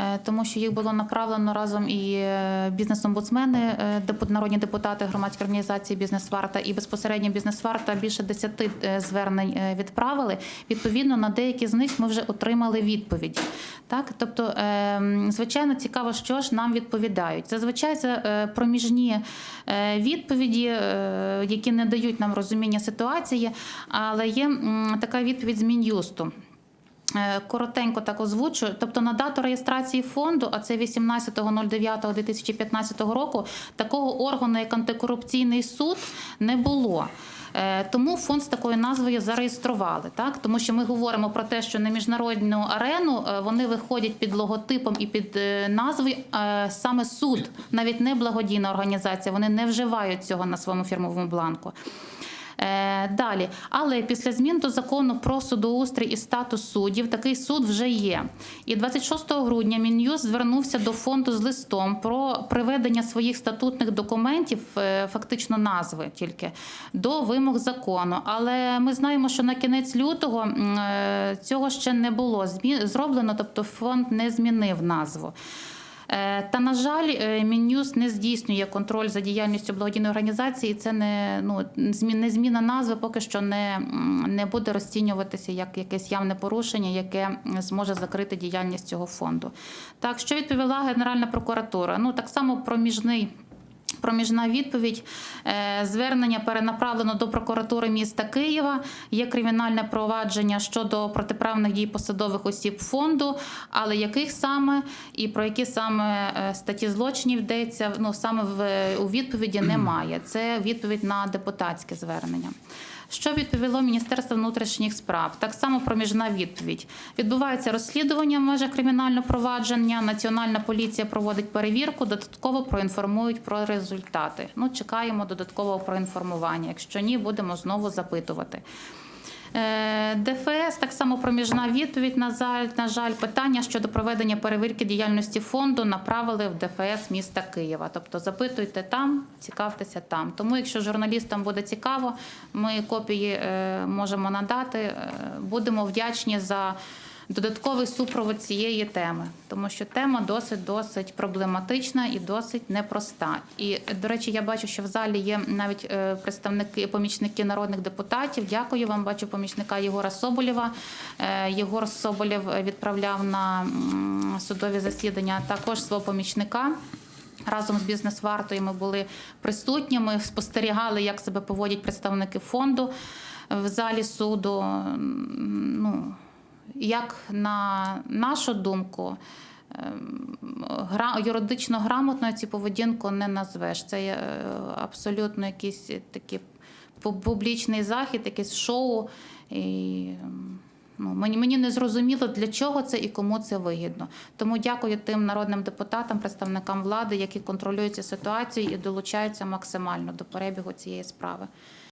е, тому що їх було направлено разом і е, бізнес-омбудсмени, е, народні депутати громадської організації Бізнес-Варта і безпосередньо Бізнес-Варта більше десяти е, звернень відправили. Відповідно, на деякі з них ми вже отримали відповіді. Так, тобто, звичайно, цікаво, що ж нам відповідають. Зазвичай це проміжні відповіді, які не дають нам розуміння ситуації, але є така відповідь з Мін'юсту. Е, Коротенько так озвучу. Тобто на дату реєстрації фонду, а це 18.09.2015 року, такого органу, як антикорупційний суд, не було. Е, Тому фонд з такою назвою зареєстрували, так тому що ми говоримо про те, що на міжнародну арену е, вони виходять під логотипом і під назвою саме суд, навіть не благодійна організація. Вони не вживають цього на своєму фірмовому бланку. Е, Далі, але після змін до закону про судоустрій і статус суддів такий суд вже є. І 26 грудня Мін'юст звернувся до фонду з листом про приведення своїх статутних документів, е, фактично назви тільки, до вимог закону. Але ми знаємо, що на кінець лютого е, цього ще не було зроблено, тобто фонд не змінив назву. Е, Та на жаль, мін'юз не здійснює контроль за діяльністю благодійної організації. Це не ну не зміна назви поки що не, не буде розцінюватися як якесь явне порушення, яке зможе закрити діяльність цього фонду. Так, що відповіла Генеральна прокуратура? Ну так само проміжний. Проміжна відповідь Е, звернення перенаправлено до прокуратури міста Києва. Є кримінальне провадження щодо протиправних дій посадових осіб фонду, але яких саме і про які саме е, статті злочинів йдеться, ну саме в у відповіді немає. Це відповідь на депутатське звернення. Що відповіло Міністерство внутрішніх справ? Так само проміжна відповідь. Відбувається розслідування в межах кримінального провадження. Національна поліція проводить перевірку, додатково проінформують про результати. Ну, чекаємо додаткового проінформування. Якщо ні, будемо знову запитувати. Е, ДФС так само проміжна відповідь. На жаль, на жаль, питання щодо проведення перевірки діяльності фонду направили в ДФС міста Києва. Тобто запитуйте там, цікавтеся там. Тому, якщо журналістам буде цікаво, ми копії е, можемо надати. Е, Будемо вдячні за. Додатковий супровод цієї теми, тому що тема досить досить проблематична і досить непроста. І до речі, я бачу, що в залі є навіть е, представники, помічники народних депутатів. Дякую вам. Бачу помічника Єгора Соболєва. Е, Єгор Соболєв відправляв на судові засідання також свого помічника. Разом з бізнес-вартою ми були присутні. Ми спостерігали, як себе поводять представники фонду в залі суду. Ну, як на нашу думку, ем, юридично грамотно цю поведінку не назвеш. Це е, абсолютно якийсь такий публічний захід, якесь шоу. І, ем, ну, мені, мені не зрозуміло, для чого це і кому це вигідно. Тому дякую тим народним депутатам, представникам влади, які контролюють цю ситуацію і долучаються максимально до перебігу цієї справи.